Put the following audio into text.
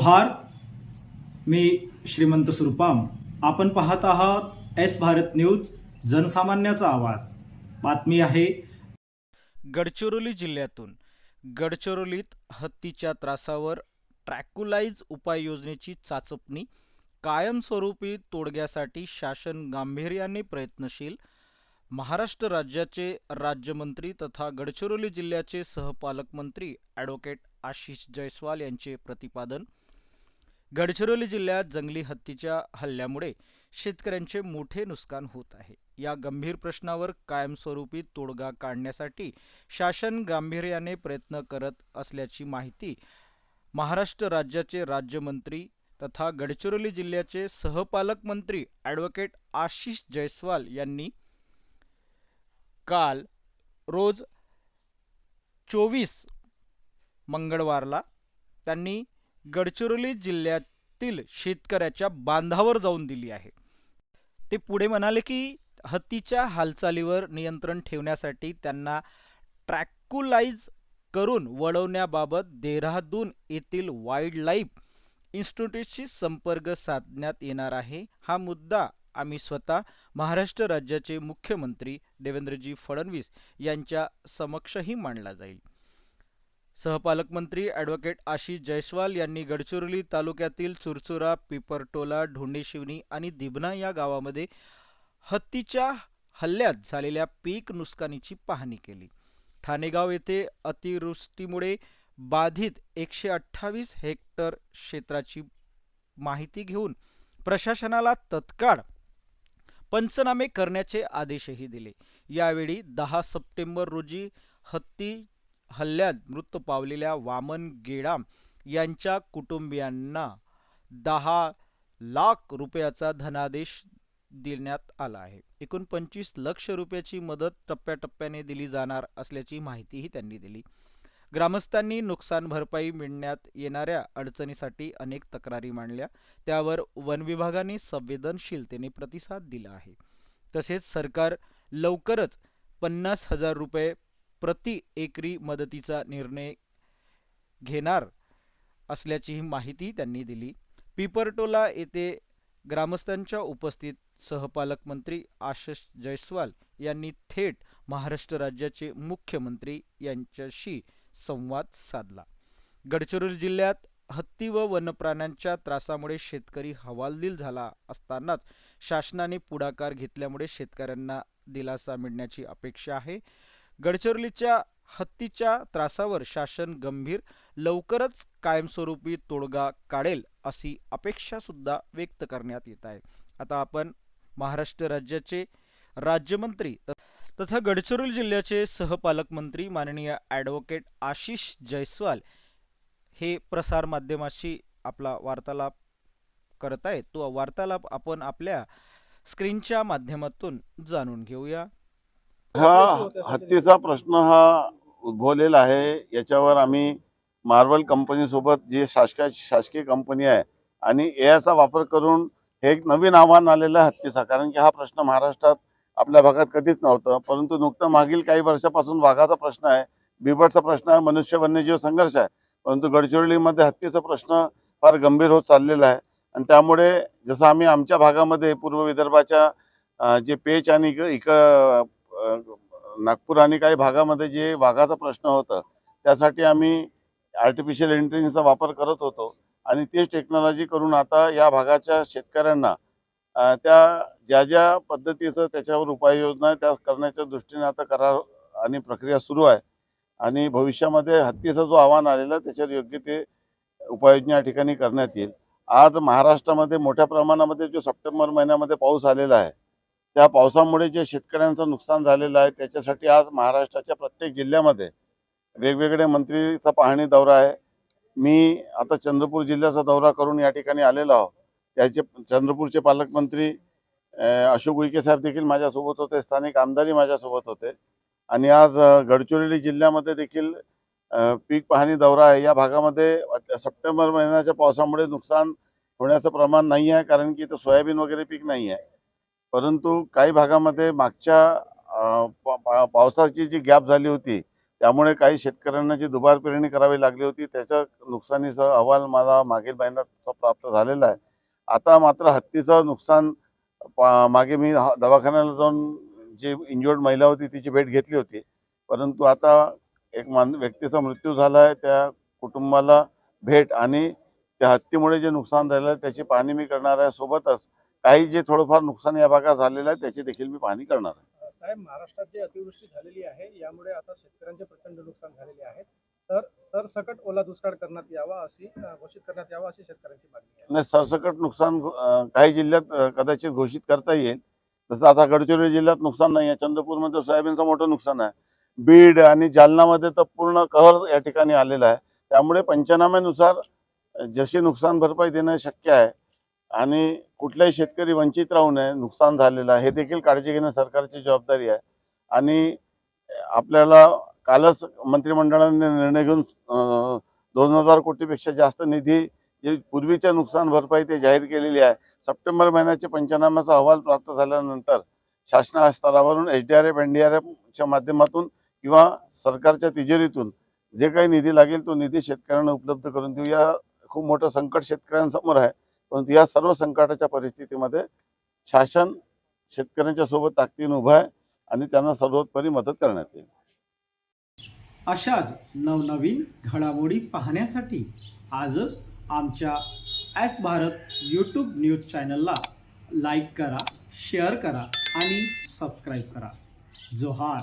जोहार मी श्रीमंत सुरपाम. आपण पाहत आहात एस भारत न्यूज जनसामान्याचा आवाज. बातमी आहे. गडचिरोली जिल्ह्यातून. गडचिरोलीत हत्तीच्या त्रासावर ट्रॅक्युलाइज उपाययोजनेची चाचपणी कायमस्वरूपी तोडग्यासाठी शासन गांभीर्याने प्रयत्नशील महाराष्ट्र राज्याचे राज्यमंत्री तथा गडचिरोली जिल्ह्याचे सहपालकमंत्री ॲडव्होकेट आशिष जयस्वाल यांचे प्रतिपादन गडचिरोली जिल्ह्यात जंगली हत्तीच्या हल्ल्यामुळे शेतकऱ्यांचे मोठे नुकसान होत आहे. या गंभीर प्रश्नावर कायमस्वरूपी तोडगा काढण्यासाठी शासन गांभीर्याने प्रयत्न करत असल्याची माहिती महाराष्ट्र राज्याचे राज्यमंत्री तथा गडचिरोली जिल्ह्याचे सहपालकमंत्री ॲडव्होकेट आशिष जयस्वाल यांनी काल रोज चोवीस मंगळवारला त्यांनी गडचिरोली जिल्ह्यातील शेतकऱ्याच्या बांधावर जाऊन दिली आहे. ते पुढे म्हणाले की हत्तीच्या हालचालीवर नियंत्रण ठेवण्यासाठी त्यांना ट्रॅक्युलाइज करून वळवण्याबाबत देहरादून येथील वाईल्ड लाईफ इन्स्टिट्यूटशी संपर्क साधण्यात येणार आहे. हा मुद्दा आम्ही स्वतः महाराष्ट्र राज्याचे मुख्यमंत्री देवेंद्रजी फडणवीस यांच्या समक्षही मांडला जाईल. सहपालकमंत्री ॲडव्होकेट आशिष जयस्वाल यांनी गडचिरोली तालुक्यातील चुरचुरा पिपरटोला ढोंडेशिवनी आणि दिबना या गावामध्ये हत्तीच्या हल्ल्यात झालेल्या पीक नुकसानीची पाहणी केली. ठाणेगाव येथे अतिवृष्टीमुळे बाधित एकशे अठ्ठावीस हेक्टर क्षेत्राची माहिती घेऊन प्रशासनाला तत्काळ पंचनामे करण्याचे आदेशही दिले. यावेळी दहा सप्टेंबर रोजी हत्ती हल्ल्यात मृत पावलेल्या वामन गेडाम यांच्या कुटुंबियांना दहा लाख रुपयाचा धनादेश देण्यात आला आहे. एकूण पंचवीस लक्ष रुपयाची मदत टप्प्याटप्प्याने दिली जाणार असल्याची माहितीही त्यांनी दिली. ग्रामस्थांनी नुकसान भरपाई मिळण्यात येणाऱ्या अडचणीसाठी अनेक तक्रारी मांडल्या. त्यावर वन विभागाने संवेदनशीलतेने प्रतिसाद दिला आहे. तसेच सरकार लवकरच पन्नास हजार रुपये प्रति एकरी मदतीचा निर्णय घेणार असल्याचीही माहिती त्यांनी दिली. पिपरटोला येथे ग्रामस्थांच्या उपस्थित सहपालकमंत्री आशिष जयस्वाल यांनी थेट महाराष्ट्र राज्याचे मुख्यमंत्री यांच्याशी संवाद साधला. गडचिरोली जिल्ह्यात हत्ती व वन्यप्राण्यांच्या त्रासामुळे शेतकरी हवालदिल झाला असतानाच शासनाने पुढाकार घेतल्यामुळे शेतकऱ्यांना दिलासा मिळण्याची अपेक्षा आहे. गडचिरोलीच्या हत्तीच्या त्रासावर शासन गंभीर लवकरच कायमस्वरूपी तोडगा काढेल अशी अपेक्षासुद्धा व्यक्त करण्यात येत आहे. आता आपण महाराष्ट्र राज्याचे राज्यमंत्री त- तथा गडचिरोली जिल्ह्याचे सहपालकमंत्री माननीय ॲडव्होकेट आशिष जयस्वाल हे प्रसारमाध्यमाशी आपला वार्तालाप करत आहेत तो वार्तालाप आपण आपल्या स्क्रीनच्या माध्यमातून जाणून घेऊया. हा हत्तीचा प्रश्न हा उद्भवलेला आहे. याच्यावर आम्ही मार्वल कंपनीसोबत जी शासकीय शासकीय कंपनी आहे आणि एआयचा वापर करून हे एक नवीन आव्हान आलेलं आहे हत्तीचा कारण की हा प्रश्न महाराष्ट्रात आपल्या भागात कधीच नव्हतं. परंतु नुकतं मागील काही वर्षापासून वाघाचा प्रश्न आहे बिबटचा प्रश्न आहे मनुष्य वन्यजीव संघर्ष आहे. परंतु गडचिरोलीमध्ये हत्तीचा प्रश्न फार गंभीर होत चाललेला आहे. आणि त्यामुळे जसं आम्ही आमच्या भागामध्ये पूर्व विदर्भाच्या जे पेच आणि इक इक अं, नागपूर आणि काही भागामध्ये जे वाघाचा प्रश्न होता त्यासाठी आम्ही आर्टिफिशियल इंटेलिजन्सचा वापर करत होतो. आणि तेच टेक्नॉलॉजी करून आता या भागाच्या शेतकऱ्यांना त्या ज्या ज्या पद्धतीचं त्याच्यावर उपाययोजना आहे त्या करण्याच्या दृष्टीने आता करार आणि प्रक्रिया सुरू आहे. आणि भविष्यामध्ये हत्तीचा जो आव्हान आलेला आहे त्याच्यावर योग्य ते उपाययोजना या ठिकाणी करण्यात येईल. आज महाराष्ट्रामध्ये मोठ्या प्रमाणामध्ये जो सप्टेंबर महिन्यामध्ये पाऊस आलेला आहे त्या पावसामुळे जे शेतकऱ्यांचं नुकसान झालेलं आहे त्याच्यासाठी आज महाराष्ट्राच्या प्रत्येक जिल्ह्यामध्ये वेगवेगळे मंत्रीचा पाहणी दौरा आहे. मी आता चंद्रपूर जिल्ह्याचा दौरा करून या ठिकाणी आलेलो आहो. त्याचे चंद्रपूरचे पालकमंत्री अशोक उईके साहेब देखील माझ्यासोबत होते स्थानिक आमदारही माझ्यासोबत होते. आणि आज गडचिरोली जिल्ह्यामध्ये देखील पीक पाहणी दौरा आहे. या भागामध्ये सप्टेंबर महिन्याच्या पावसामुळे नुकसान होण्याचं प्रमाण नाही आहे कारण की इथं सोयाबीन वगैरे पीक नाही आहे. परंतु काही भागामध्ये मागच्या पा- पा- पावसाची जी गॅप झाली होती त्यामुळे काही शेतकऱ्यांना जी दुबार पेरणी करावी लागली होती त्याच्या नुकसानीचा अहवाल मला मागील महिन्यात प्राप्त झालेला आहे. आता मात्र हत्तीचं नुकसान पा- मागे मी दवाखान्याला जाऊन जी इंजुर्ड महिला होती तिची भेट घेतली होती. परंतु आता एक मान व्यक्तीचा मृत्यू झाला आहे त्या कुटुंबाला भेट आणि त्या हत्तीमुळे जे नुकसान झालेलं आहे त्याची पाहणी मी करणार आहे. सोबतच काही जे थोडंफार नुकसान या भागात झालेलं आहे त्याची देखील मी पाहणी करणार आहे. साहेब महाराष्ट्रात जी अतिवृष्टी झालेली आहे यामुळे आता शेतकऱ्यांचे प्रचंड नुकसान झालेले आहे. तर सरसकट ओला दुष्काळ करण्यात यावा अशी घोषित करण्यात यावा अशी शेतकऱ्यांची मागणी आहे. नाही सरसकट नुकसान अं, काही जिल्ह्यात अं, कदाचित घोषित करता येईल. जसं आता गडचिरोली जिल्ह्यात नुकसान नाही आहे चंद्रपूरमध्ये सोयाबीनचं मोठं नुकसान आहे. बीड आणि जालनामध्ये तर पूर्ण कहर या ठिकाणी आलेला आहे. त्यामुळे पंचनाम्यानुसार अं, जशी नुकसान भरपाई देणं शक्य आहे आणि कुठलाही शेतकरी वंचित राहू नये नुकसान झालेलं आहे हे देखील काळजी घेणं सरकारची जबाबदारी आहे. आणि आपल्याला कालच मंत्रिमंडळाने निर्णय घेऊन दोन हजार कोटीपेक्षा जास्त निधी जे पूर्वीच्या नुकसान भरपाई ते जाहीर केलेली आहे. सप्टेंबर महिन्याचे पंचनाम्याचा अहवाल प्राप्त झाल्यानंतर शासना स्तरावरून H D R F N D R F माध्यमातून किंवा सरकारच्या तिजोरीतून जे काही निधी लागेल तो निधी शेतकऱ्यांना उपलब्ध करून देऊ. या खूप मोठं संकट शेतकऱ्यांसमोर आहे. परंतु या सर्व संकटाच्या परिस्थितीमध्ये शासन शेतकऱ्यांच्या सोबत ताकदीनं उभं आहे आणि त्यांना सर्वोत्परी मदत करण्यात येईल. अशाच नवनवीन घडामोडी पाहण्यासाठी आजच आमच्या एस भारत यूट्यूब न्यूज चॅनलला लाईक करा शेअर करा आणि सबस्क्राईब करा. जोहार.